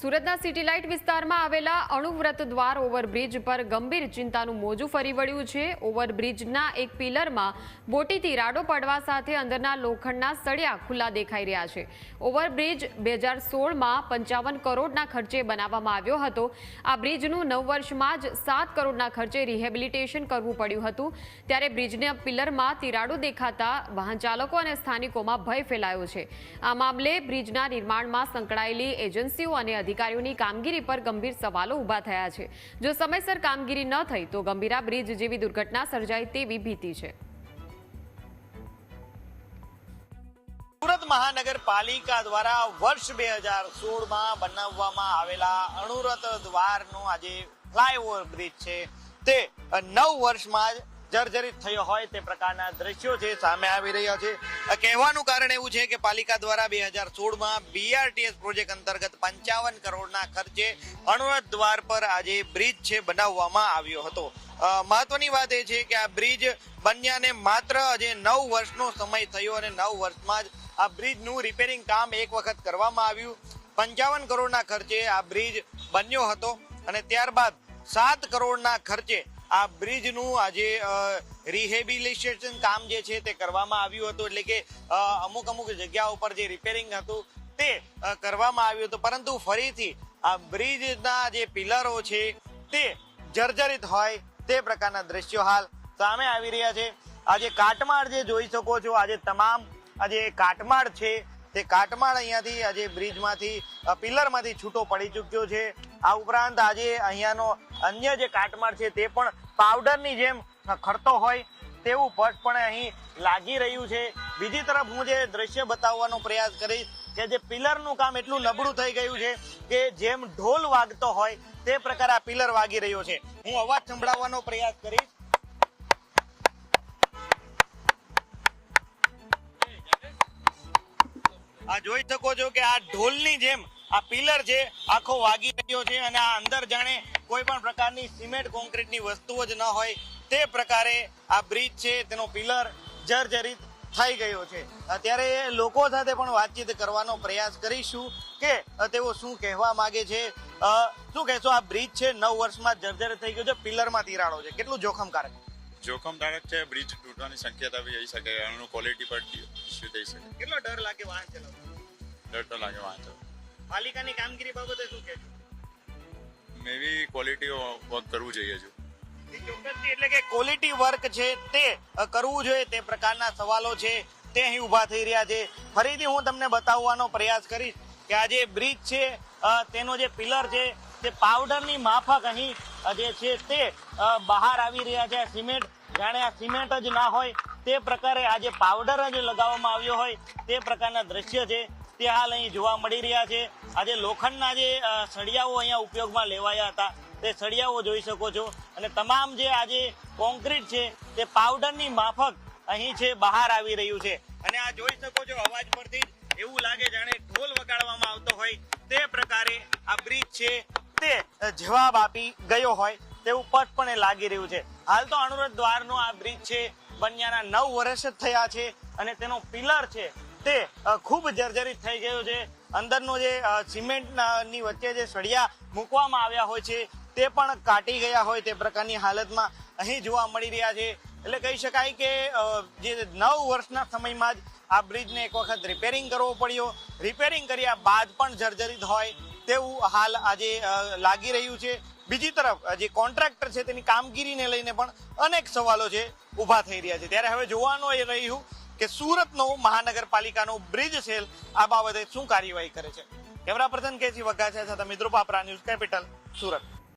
સુરતના city light વિસ્તારમાં આવેલા અણુવ્રત દ્વાર ઓવરબ્રિજ પર ગંભીર ચિંતાનું મોજું ફરી વળ્યું છે. ઓવરબ્રિજના એક પિલરમાં બોટીથી રાડો પડવા સાથે અંદરના લોખંડના સળિયા ખુલ્લા દેખાઈ રહ્યા છે. ઓવરબ્રિજ બે હજાર સોળમાં પંચાવન કરોડના ખર્ચે બનાવવામાં આવ્યો હતો. આ બ્રિજનું નવ વર્ષમાં જ સાત કરોડના ખર્ચે રિહેબિલિટેશન કરવું પડ્યું હતું. ત્યારે બ્રિજના પિલરમાં તિરાડો દેખાતા વાહન ચાલકો અને સ્થાનિકોમાં ભય ફેલાયો છે. આ મામલે બ્રિજના નિર્માણમાં સંકળાયેલી એજન્સીઓ અને અધિકારીઓની કામગીરી પર ગંભીર સવાલો ઊભા થયા છે. જો સમયસર કામગીરી ન થઈ, તો ગંભીરા બ્રિજ જેવી દુર્ઘટના સર્જાય તેવી ભીતિ છે. સુરત મહાનગરપાલિકા દ્વારા વર્ષ બે હજાર સોળમાં બનાવવામાં આવેલા અણુરત દ્વારનો આજે ફ્લાયઓવર બ્રિજ છે. તે નવ વર્ષમાં જ જર્જરિત થયો હોય તે પ્રકારના દ્રશ્યો છે સામે આવી રહ્યા છે. કહેવાનું કારણ એવું છે કે પાલિકા દ્વારા બે હજાર સોળમાં બીઆરટીએસ પ્રોજેક્ટ અંતર્ગત પંચાવન કરોડના ખર્ચે અણવત દ્વાર પર આજે બ્રિજ છે બનાવવામાં આવ્યો હતો. મહત્વની વાત એ છે કે આ બ્રિજ બન્યાને માત્ર આજે નવ વર્ષનો સમય થયો અને નવ વર્ષમાં જ આ બ્રિજનું રિપેરિંગ કામ એક વખત કરવામાં આવ્યું. પંચાવન કરોડના ખર્ચે આ બ્રિજ બન્યો હતો અને ત્યારબાદ સાત કરોડના ખર્ચે આ બ્રિજનું આજે રિહેબિલિટેશન કામ જે છે તે કરવામાં આવ્યું હતું. એટલે કે અમુક અમુક જગ્યા ઉપર જે રિપેરિંગ હતું તે કરવામાં આવ્યું હતું. પરંતુ ફરીથી આ બ્રિજના જે પિલરો છે તે જર્જરિત હોય તે પ્રકારના દ્રશ્યો હાલ સામે આવી રહ્યા છે. આજે કાટમાળ જે જોઈ શકો છો, આજે તમામ, આજે કાટમાળ છે તે કાટમાળ અહીંયાથી, આજે બ્રિજમાંથી પિલરમાંથી છૂટો પડી ચૂક્યો છે. આ ઉપરાંત આજે અહીંયાનો અન્ય જે કાટમાળ છે તે પણ પાવડરની જેમ ખરતો હોય તેવું પટપણે અહીં લાગી રહ્યું છે. બીજી તરફ હું જે દ્રશ્ય બતાવવાનો પ્રયાસ કરીશ કે જે પિલરનું કામ એટલું નબળું થઈ ગયું છે કે જેમ ઢોલ વાગતો હોય તે પ્રકારે આ પિલર વાગી રહ્યો છે. હું અવાજ સંભળાવવાનો પ્રયાસ કરીશ. આ જોઈ શકો છો કે આ ઢોલની જેમ આ પિલર છે, આખો વાગી રહ્યો છે અને આ અંદર જાણે કોઈ પણ પ્રકારની સિમેન્ટ કોન્ક્રીટની વસ્તુઓ જ ન હોય તે પ્રકારે આ બ્રિજ છે, તેનો પિલર જર્જરિત થઈ ગયો છે. અત્યારે લોકો સાથે પણ વાતચીત કરવાનો પ્રયાસ કરીશું કે તેઓ શું કહેવા માંગે છે? શું કહેશો? આ બ્રિજ છે, નવ વર્ષમાં જર્જરિત થઈ ગયો છે પિલરમાં તિરાડો છે. કેટલું જોખમકારક? જોખમકારક છે, બ્રિજ તૂટવાની શક્યતા બી જઈ શકે એનું ક્વોલિટી પર ઇસ્યુ થઈ શકે? કેટલો ડર લાગે વાહન ચલાવવા? ડર તો લાગે વાંચો પાલિકાની કામગીરી બાબતે શું કહેશો? મે બી ક્વોલિટી વર્ક કરવું જોઈએ છે ચોક્કસથી એટલે કે ક્વોલિટી વર્ક છે તે કરવું જોઈએ તે પ્રકારના સવાલો છે તે અહીં ઊભા થઈ રહ્યા છે. ફરીથી હું તમને બતાવવાનો પ્રયાસ કરીશ કે આ જે બ્રિજ છે તેનો જે પિલર છે તે પાવડરની માફક અહીં જે છે તે બહાર આવી રહ્યા છે. સિમેન્ટ જાણે આ સિમેન્ટ જ ના હોય તે પ્રકારે આ જે પાવડર જ લગાવવામાં આવ્યો હોય તે પ્રકારના દ્રશ્ય છે. તે હાલ અહીં જોવા મળી રહ્યા છે. આજે લોખંડના જે સળિયાઓ અહીંયા ઉપયોગમાં લેવાયા હતા. તે સળિયાઓ જોઈ શકો છો. અને તમામ જે આજે કોન્ક્રીટ છે, તે પાવડરની માફક અહીં છે, બહાર આવી રહ્યું છે. અને આ જોઈ શકો છો અવાજ પરથી એવું લાગે જાણે ઢોલ વગાડવામાં આવતો હોય. તે પ્રકારે આ બ્રિજ છે, તે જવાબ આપી ગયો હોય તેવું સ્પષ્ટપણે લાગી રહ્યું છે. હાલ તો અણુરત દ્વારનો આ બ્રિજ છે. બન્યાના નવ વર્ષ જ થયા છે અને તેનો પિલર છે તે ખૂબ જર્જરિત થઈ ગયો છે. અંદરનો જે સિમેન્ટની વચ્ચે જે સળિયા મૂકવામાં આવ્યા હોય છે, તે પણ કાટી ગયા હોય તે પ્રકારની હાલતમાં અહીં જોવા મળી રહ્યા છે. એટલે કહી શકાય કે જે નવ વર્ષના સમયમાં જ આ બ્રિજને એક વખત રિપેરિંગ કરવો પડ્યો. રિપેરિંગ કર્યા બાદ પણ જર્જરિત હોય. તેવું હાલ આજે લાગી રહ્યું છે. બીજી તરફ જે કોન્ટ્રાક્ટર છે તેની કામગીરીને લઈને પણ અનેક સવાલો છે ઊભા થઈ રહ્યા છે. ત્યારે હવે જોવાનું એ રહ્યું કે સુરતનો મહાનગરપાલિકાનો બ્રિજ સેલ આ બાબતે શું કાર્યવાહી કરે છે? કેમેરા પર્સન કેસી વઘાસિયા સાથે મિત્રો પાપરા ન્યૂઝ કેપિટલ સુરત.